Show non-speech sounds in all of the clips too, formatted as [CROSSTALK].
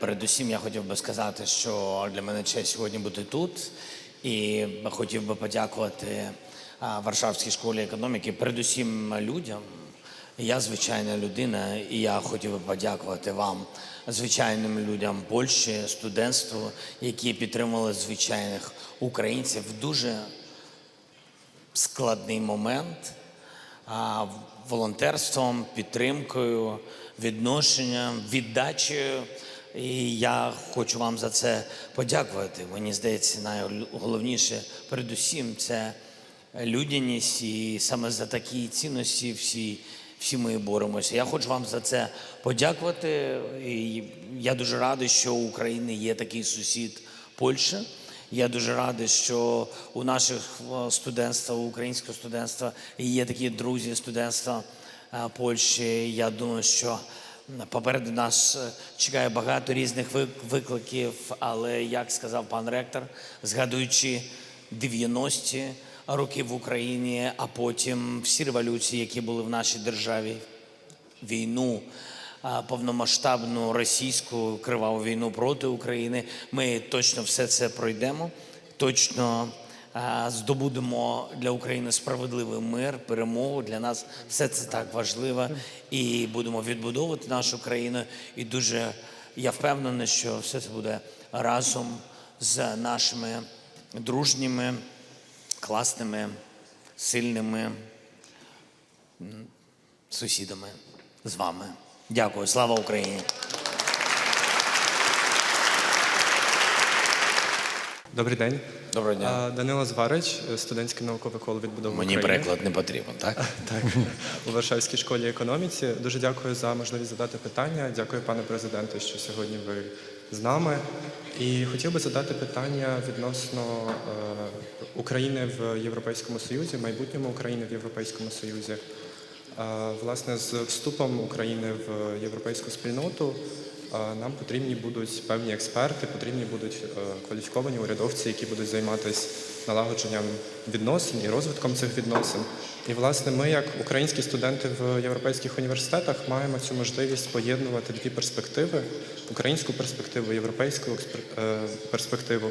Передусім, я хотів би сказати, що для мене честь сьогодні бути тут, і хотів би подякувати Варшавській школі економіки, передусім людям. Я звичайна людина, і я хотів би подякувати вам, звичайним людям Польщі, студентству, які підтримували звичайних українців. Дуже складний момент волонтерством, підтримкою, відношенням, віддачею. І я хочу вам за це подякувати. Мені здається, найголовніше передусім це людяність, і саме за такі цінності всі, всі ми боремося. Я хочу вам за це подякувати. І я дуже радий, що у України є такий сусід Польща. Я дуже радий, що у наших студентства, у українського студентства є такі друзі студентства е, Польщі. Я думаю, що попереду нас е, чекає багато різних викликів, але як сказав пан ректор, згадуючи 90-ті роки в Україні, а потім всі революції, які були в нашій державі, війну, повномасштабну російську криваву війну проти України. Ми точно все це пройдемо, точно здобудемо для України справедливий мир, перемогу. Для нас все це так важливо. І будемо відбудовувати нашу країну. І дуже я впевнений, що все це буде разом з нашими дружніми, класними, сильними сусідами з вами. Дякую, слава Україні! Добрий день. Доброго дня. А, Данило Зварич, студентське наукове коло відбудови Мені України. переклад не потрібен, так? [LAUGHS] Так, у Варшавській школі економіці. Дуже дякую за можливість задати питання. Дякую, пане президенте, що сьогодні ви з нами. І хотів би задати питання відносно е, України в Європейському Союзі, майбутньому України в Європейському Союзі. Власне, з вступом України в європейську спільноту нам потрібні будуть певні експерти, потрібні будуть е, кваліфіковані урядовці, які будуть займатися налагодженням відносин і розвитком цих відносин. І власне ми, як українські студенти в європейських університетах, маємо цю можливість поєднувати дві перспективи: українську перспективу, європейську е, перспективу.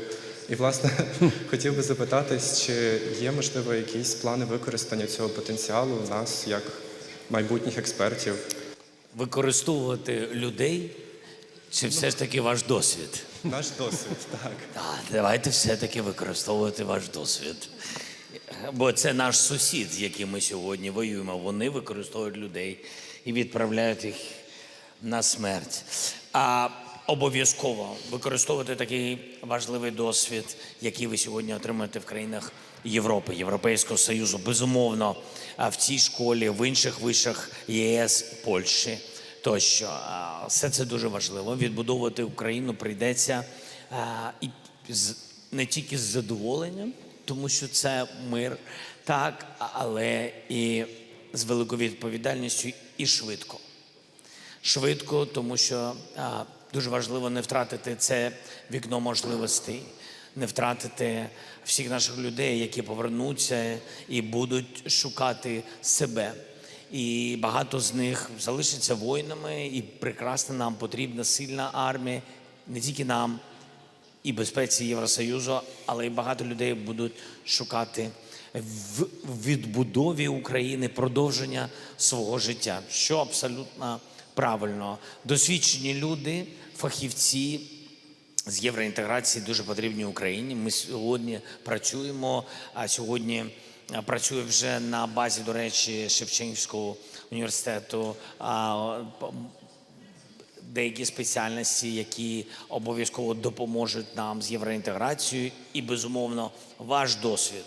І власне [LAUGHS] хотів би запитатись, чи є можливо якісь плани використання цього потенціалу у нас як майбутніх експертів. Використовувати людей чи все ж таки ваш досвід? Наш досвід, так. Так, давайте все-таки використовувати ваш досвід. Бо це наш сусід, з яким ми сьогодні воюємо. Вони використовують людей і відправляють їх на смерть. А обов'язково використовувати такий важливий досвід, який ви сьогодні отримаєте в країнах Європи, Європейського Союзу. Безумовно, в цій школі, в інших вишах ЄС, Польщі тощо. Все це дуже важливо. Відбудовувати Україну прийдеться і не тільки з задоволенням, тому що це мир, так, але і з великою відповідальністю і швидко. Швидко, тому що дуже важливо не втратити це вікно можливостей, не втратити всіх наших людей, які повернуться і будуть шукати себе. І багато з них залишаться воїнами, і прекрасно нам потрібна сильна армія, не тільки нам, і безпеці Євросоюзу, але й багато людей будуть шукати в відбудові України продовження свого життя, що абсолютно правильно. Досвідчені люди, фахівці з євроінтеграції дуже потрібні Україні. Ми сьогодні працюємо, а сьогодні працює вже на базі, до речі, Шевченківського університету. деякі спеціальності, які обов'язково допоможуть нам з євроінтеграцією, і безумовно ваш досвід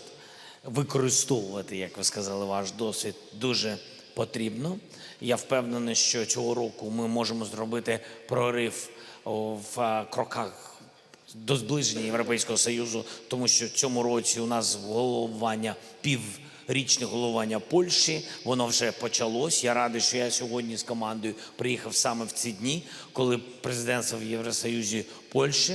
використовувати, як ви сказали, ваш досвід дуже потрібно. Я впевнений, що цього року ми можемо зробити прорив в кроках до зближення Європейського Союзу, тому що в цьому році у нас головування піврічне головування Польщі. Воно вже почалось. Я радий, що я сьогодні з командою приїхав саме в ці дні, коли президентство в Євросоюзі Польщі.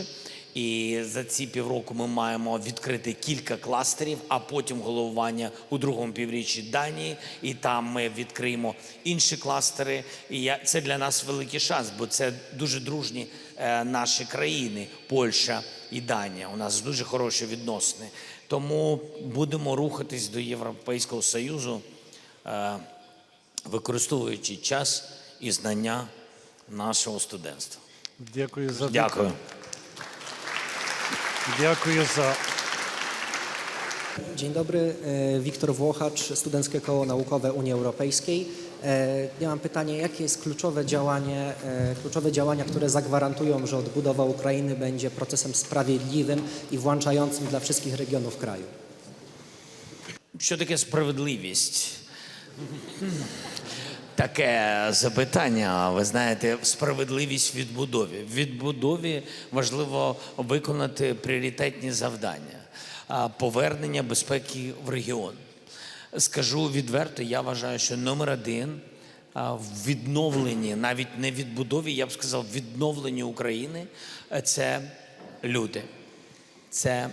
І за ці півроку ми маємо відкрити кілька кластерів, а потім головування у другому півріччі Данії. І там ми відкриємо інші кластери. І я, це для нас великий шанс, бо це дуже дружні е, наші країни, Польща і Данія. У нас дуже хороші відносини. Тому будемо рухатись до Європейського Союзу, е, використовуючи час і знання нашого студентства. Дякую за Дякую. Дякую за Dzień dobry, e, Wiktor Włochacz, Studenckie Koło Naukowe Unii Europejskiej. E, Ja mam pytanie, jakie jest kluczowe działanie, e, kluczowe działania, które zagwarantują, że odbudowa Ukrainy będzie procesem sprawiedliwym i włączającym dla wszystkich regionów kraju? Що таке справедливість? Таке запитання. Ви знаєте, справедливість в відбудові. В відбудові важливо виконати пріоритетні завдання, повернення безпеки в регіон. Скажу відверто, я вважаю, що номер один в відновленні, навіть не відбудові, я б сказав, відновленні України е, це люди це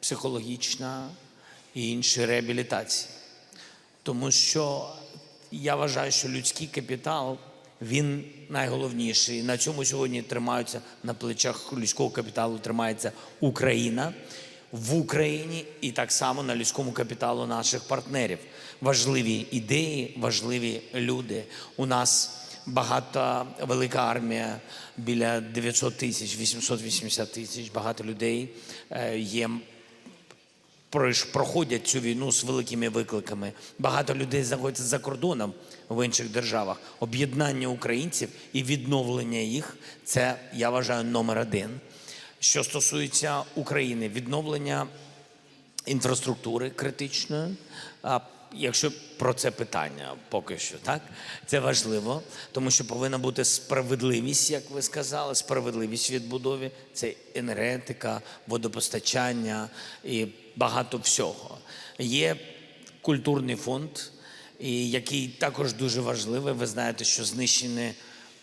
психологічна і інші реабілітації. Тому що я вважаю, що людський капітал він найголовніший. На цьому сьогодні тримаються на плечах людського капіталу тримається Україна в Україні і так само на людському капіталу наших партнерів. Важливі ідеї, важливі люди. У нас багата велика армія, біля 900 тисяч, 880 тисяч, багато людей е, є проходять цю війну з великими викликами. Багато людей знаходяться за кордоном в інших державах. Об'єднання українців і відновлення їх це я вважаю номер один. Що стосується України, відновлення інфраструктури критичної. Якщо про це питання поки що, так це важливо, тому що повинна бути справедливість, як ви сказали, справедливість відбудові. Це енергетика, водопостачання і багато всього. Є культурний фонд, який також дуже важливий. Ви знаєте, що знищені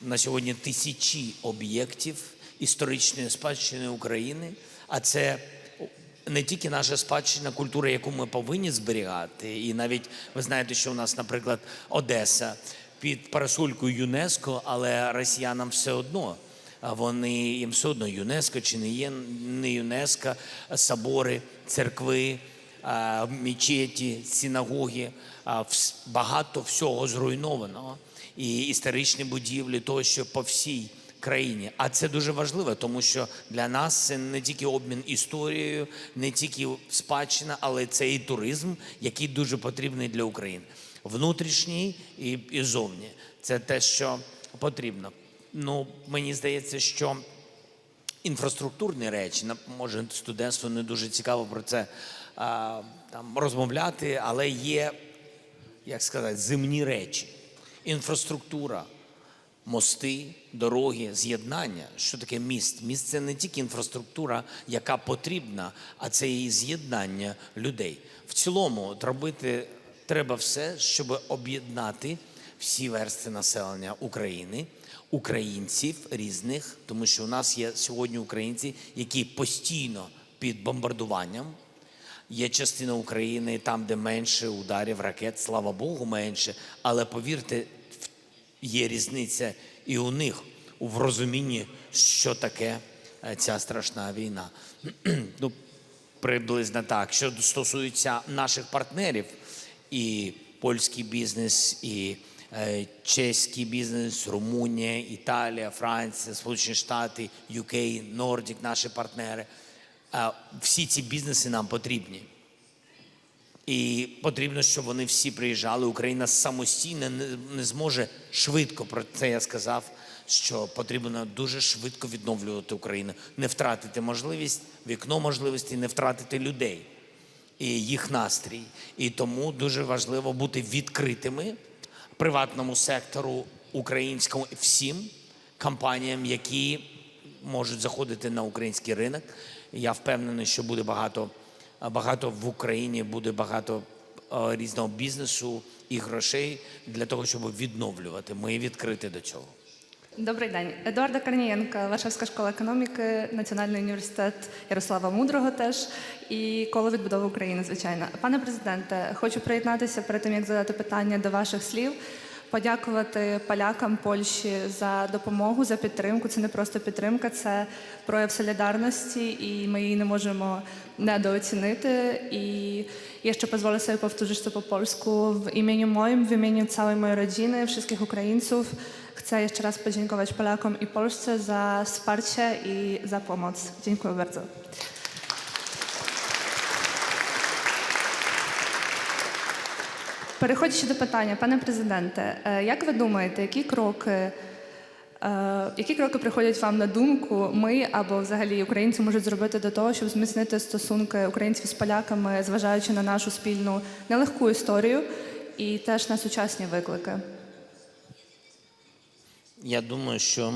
на сьогодні тисячі об'єктів історичної спадщини України, а це не тільки наша спадщина, культура, яку ми повинні зберігати. І навіть ви знаєте, що у нас, наприклад, Одеса під парасолькою ЮНЕСКО, але росіянам все одно. Вони їм все одно ЮНЕСКО чи не є не ЮНЕСКО, собори, церкви, мечеті, синагоги, багато всього зруйновано. І історичні будівлі, тощо по всій країні. А це дуже важливо, тому що для нас це не тільки обмін історією, не тільки спадщина, але це і туризм, який дуже потрібний для України. Внутрішній і, і зовні. Це те, що потрібно. Ну, мені здається, що інфраструктурні речі, може студентству не дуже цікаво про це а, там, розмовляти, але є, як сказати, земні речі. Інфраструктура, мости, дороги, з'єднання. Що таке міст? Міст це не тільки інфраструктура, яка потрібна, а це і з'єднання людей. В цілому робити треба все, щоб об'єднати всі версти населення України, українців різних, тому що у нас є сьогодні українці, які постійно під бомбардуванням. Є частина України там, де менше ударів ракет, слава Богу, менше. Але повірте, є різниця і у них в розумінні, що таке е, ця страшна війна. [CLEARS THROAT] ну, приблизно так. Що стосується наших партнерів, і польський бізнес, і чеський бізнес, Румунія, Італія, Франція, Сполучені Штати, UK, Нордік, наші партнери. Е, всі ці бізнеси нам потрібні. І потрібно, щоб вони всі приїжджали. Україна самостійно не зможе швидко. Про це я сказав, що потрібно дуже швидко відновлювати Україну, не втратити можливість, вікно можливості, не втратити людей і їх настрій. І тому дуже важливо бути відкритими приватному сектору українському всім компаніям, які можуть заходити на український ринок. Я впевнений, що буде багато, багато в Україні, буде багато е, різного бізнесу і грошей для того, щоб відновлювати. Ми відкриті до цього. Добрий день. Едуарда Корнієнка, Варшавська школа економіки, Національний університет Ярослава Мудрого теж і коло відбудови України, звичайно. Пане президенте, хочу приєднатися перед тим, як задати питання до ваших слів. Подякувати полякам Польщі за допомогу, за підтримку. Це не просто підтримка, це прояв солідарності, і ми її не можемо недооцінити. I jeszcze pozwolę sobie powtórzyć to po polsku. W imieniu moim, w imieniu całej mojej rodziny, wszystkich Ukraińców chcę jeszcze raz podziękować Polakom i Polsce za wsparcie i za pomoc. Dziękuję bardzo. Переходячи до питання, пане президенте, як ви думаєте, які кроки, які кроки приходять вам на думку, ми або взагалі українці можуть зробити до того, щоб зміцнити стосунки українців з поляками, зважаючи на нашу спільну нелегку історію і теж на сучасні виклики? Я думаю, що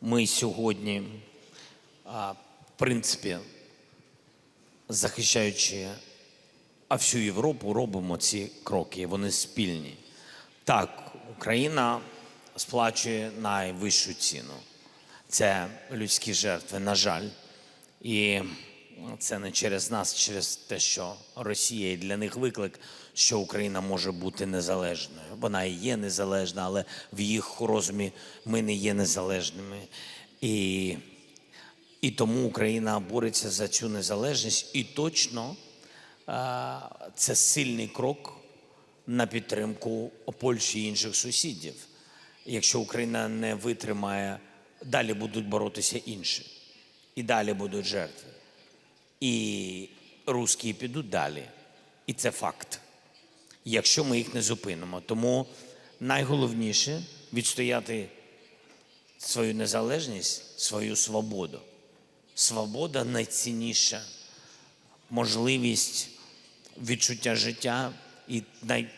ми сьогодні, в принципі, захищаючи а всю Європу, робимо ці кроки. Вони спільні. Так, Україна сплачує найвищу ціну. Це людські жертви, на жаль. І це не через нас, через те, що Росія і для них виклик, що Україна може бути незалежною. Вона і є незалежна, але в їх розумі ми не є незалежними. І, і тому Україна бореться за цю незалежність. І точно а, це сильний крок на підтримку Польщі і інших сусідів. Якщо Україна не витримає, далі будуть боротися інші. І далі будуть жертви. І русські підуть далі. І це факт. Якщо ми їх не зупинимо. Тому найголовніше відстояти свою незалежність, свою свободу. Свобода найцінніша можливість відчуття життя і най...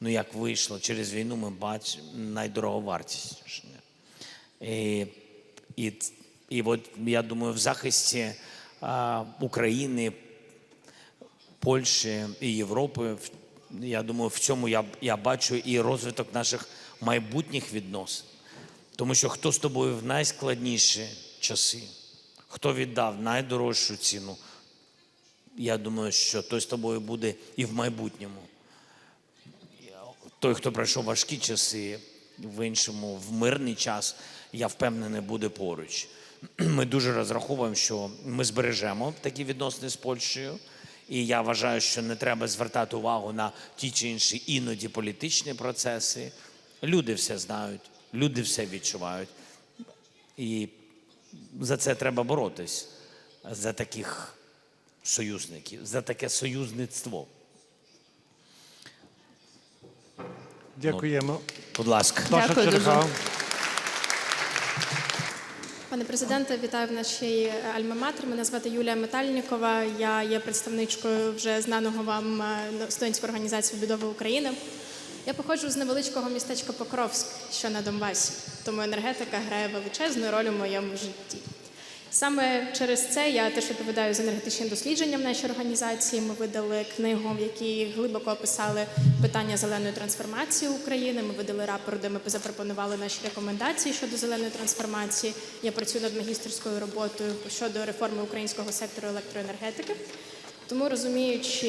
ну як вийшло через війну, ми бачимо найдороговартісніше. І, і, і от я думаю, в захисті а, України, Польщі і Європи, я думаю, в цьому я, я бачу і розвиток наших майбутніх відносин. Тому що хто з тобою в найскладніші часи, хто віддав найдорожчу ціну, я думаю, що той з тобою буде і в майбутньому. Той, хто пройшов важкі часи, в іншому, в мирний час, я впевнений, буде поруч. [CLEARS THROAT] Ми дуже розраховуємо, що ми збережемо такі відносини з Польщею. І я вважаю, що не треба звертати увагу на ті чи інші іноді політичні процеси. Люди все знають, люди все відчувають. І за це треба боротись, за таких союзників, за таке союзництво. Дякуємо. Будь ласка. Ваша Дякую дуже. Пане президенте, вітаю в нашій альма-матер. Мене звати Юлія Метальнікова. Я є представничкою вже знаного вам е, студентської організації «Відбудова України. Я походжу з невеличкого містечка Покровськ, що на Донбасі, тому енергетика грає величезну роль у моєму житті. Саме через це я теж відповідаю за енергетичні дослідження в нашій організації. Ми видали книгу, в якій глибоко описали питання зеленої трансформації України. Ми видали рапорт, де ми запропонували наші рекомендації щодо зеленої трансформації. Я працюю над магістерською роботою щодо реформи українського сектору електроенергетики. Тому розуміючи,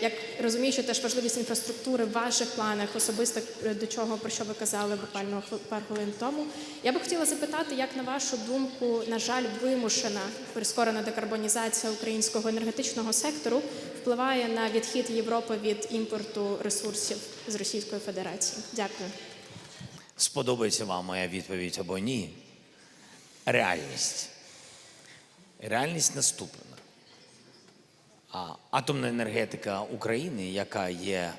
як розуміючи теж важливість інфраструктури в ваших планах, особисто е, до чого про що ви казали буквально пару хвилин тому, я би хотіла запитати, як на вашу думку, на жаль, вимушена прискорена декарбонізація українського енергетичного сектору впливає на відхід Європи від імпорту ресурсів з Російської Федерації? Дякую. Сподобається вам моя відповідь або ні. Реальність. Реальність наступна. А атомна енергетика України, яка є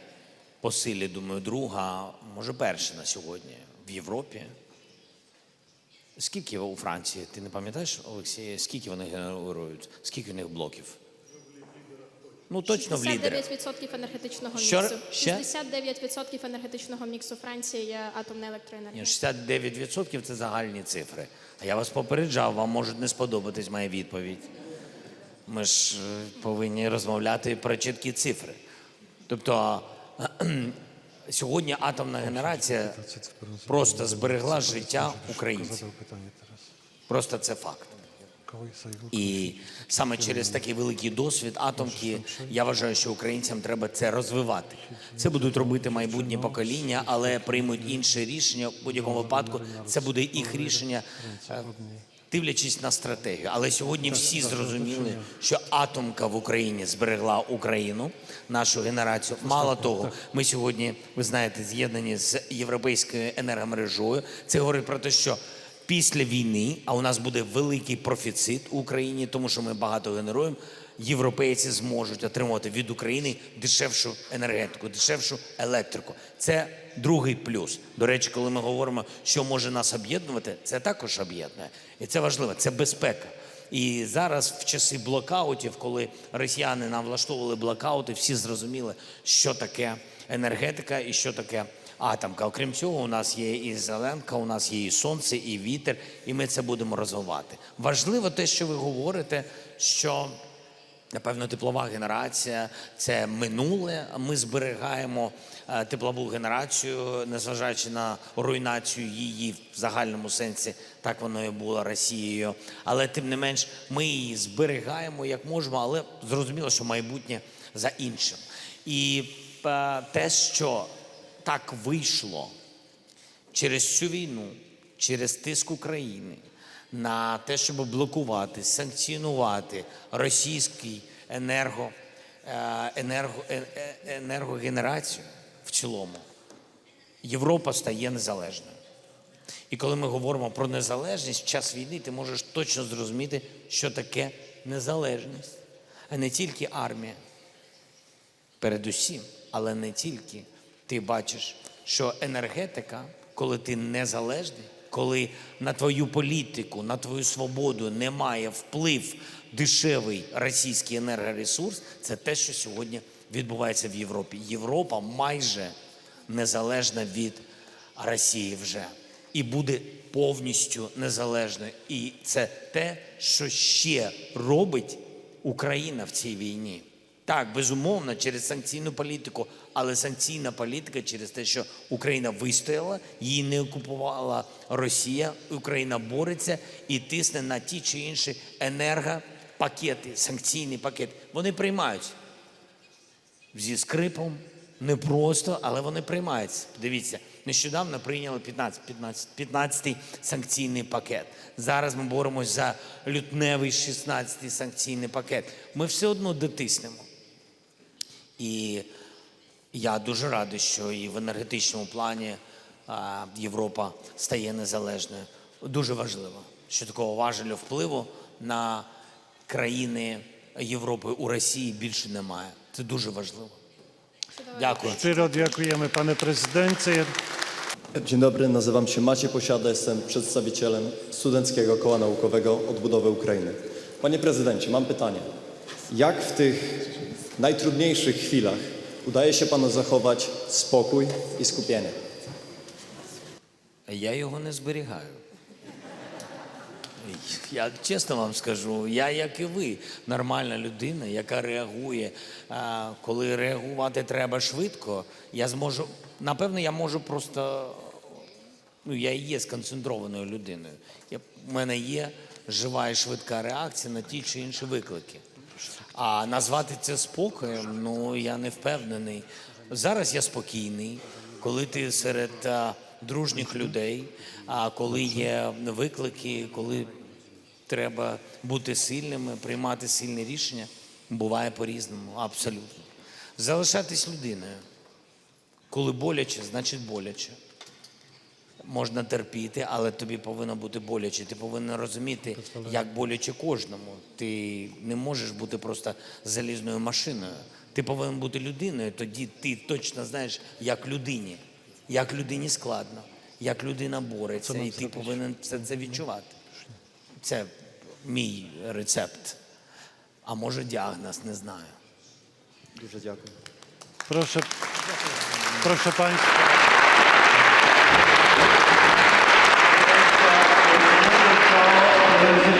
по силі, думаю, друга, може перша на сьогодні в Європі. Скільки у Франції, ти не пам'ятаєш, Олексій, скільки вони генерують? Скільки у них блоків? Ну, точно в лідерах. 69% енергетичного Що? міксу. Ще? 69% енергетичного міксу Франції є атомна електроенергія. Ні, 69% це загальні цифри. А я вас попереджав, вам може не сподобатись моя відповідь. Ми ж е, повинні розмовляти про чіткі цифри. Тобто Сьогодні атомна генерація просто зберегла життя українців. Просто це факт. І саме через такий великий досвід атомки я вважаю, що українцям треба це розвивати. Це будуть робити майбутні покоління, але приймуть інше рішення. В будь-якому випадку це буде їх рішення, е, дивлячись на стратегію. Але сьогодні всі зрозуміли, що атомка в Україні зберегла Україну, нашу генерацію. Мало того, ми сьогодні, ви знаєте, з'єднані з європейською енергомережою. Це говорить про те, що після війни, а у нас буде великий профіцит у Україні, тому що ми багато генеруємо. Європейці зможуть отримувати від України дешевшу енергетику, дешевшу електрику. Це другий плюс. До речі, коли ми говоримо, що може нас об'єднувати, це також об'єднує. І це важливо, це безпека. І зараз, в часи блокаутів, коли росіяни нам влаштовували блокаути, всі зрозуміли, що таке енергетика і що таке атомка. Окрім цього, у нас є і зеленка, у нас є і сонце, і вітер, і ми це будемо розвивати. Важливо те, що ви говорите, що Напевно, теплова генерація це минуле. Ми зберігаємо е, теплову генерацію, незважаючи на руйнацію її в загальному сенсі, так воно і було Росією. Але тим не менш, ми її зберігаємо як можемо, але зрозуміло, що майбутнє за іншим. І е, те, що так вийшло через цю війну, через тиск України на те, щоб блокувати, санкціонувати російський енерго, е, енерго, е, е, енергогенерацію в цілому, Європа стає незалежною. І коли ми говоримо про незалежність в час війни, ти можеш точно зрозуміти, що таке незалежність, а не тільки армія передусім, але не тільки. Ти бачиш, що енергетика, коли ти незалежний, коли на твою політику, на твою свободу немає вплив дешевий російський енергоресурс, це те, що сьогодні відбувається в Європі. Європа майже незалежна від Росії вже і буде повністю незалежною. І це те, що ще робить Україна в цій війні. Так, безумовно, через санкційну політику, але санкційна політика через те, що Україна вистояла, її не окупувала Росія, Україна бореться і тисне на ті чи інші енергопакети, санкційні пакети. Вони приймаються зі скрипом, непросто, але вони приймаються. Дивіться, нещодавно прийняли 15, 15, 15 санкційний пакет. Зараз ми боремось за лютневий 16 санкційний пакет. Ми все одно дотиснемо. І я дуже радий, що і в енергетичному плані а, Європа стає незалежною. Дуже важливо, що такого важелю впливу на країни Європи у Росії більше немає. Це дуже важливо. Dякую. Щиро дякуємо, panie prezydencie. Dzień dobry, nazywam się Maciej Posiada, jestem przedstawicielem Studenckiego Koła Naukowego Odbudowy Ukrainy. Panie prezydencie, mam pytanie. Jak w tych najtrudniejszych chwilach udaje się panu zachować spokój i skupienie? Я його не зберігаю. Я чесно вам скажу, я, як і ви, нормальна людина, яка реагує. А, коли реагувати треба швидко, я зможу. Напевно, я можу просто. Ну, я і є сконцентрованою людиною. В мене є жива і швидка реакція на ті чи інші виклики. А назвати це спокоєм, ну я не впевнений. Зараз я спокійний, коли ти серед а, дружніх людей, а коли є виклики, коли треба бути сильними, приймати сильні рішення, буває по-різному, абсолютно. Залишатись людиною. Коли боляче, значить боляче. Можна терпіти, але тобі повинно бути боляче. Ти повинен розуміти, як боляче кожному. Ти не можеш бути просто залізною машиною. Ти повинен бути людиною, тоді ти точно знаєш, як людині, як людині складно, як людина бореться, і ти повинен це, це відчувати. Це мій рецепт. А може діагноз, не знаю. Dużo dziękuję. Proszę, proszę Państwa. Amen.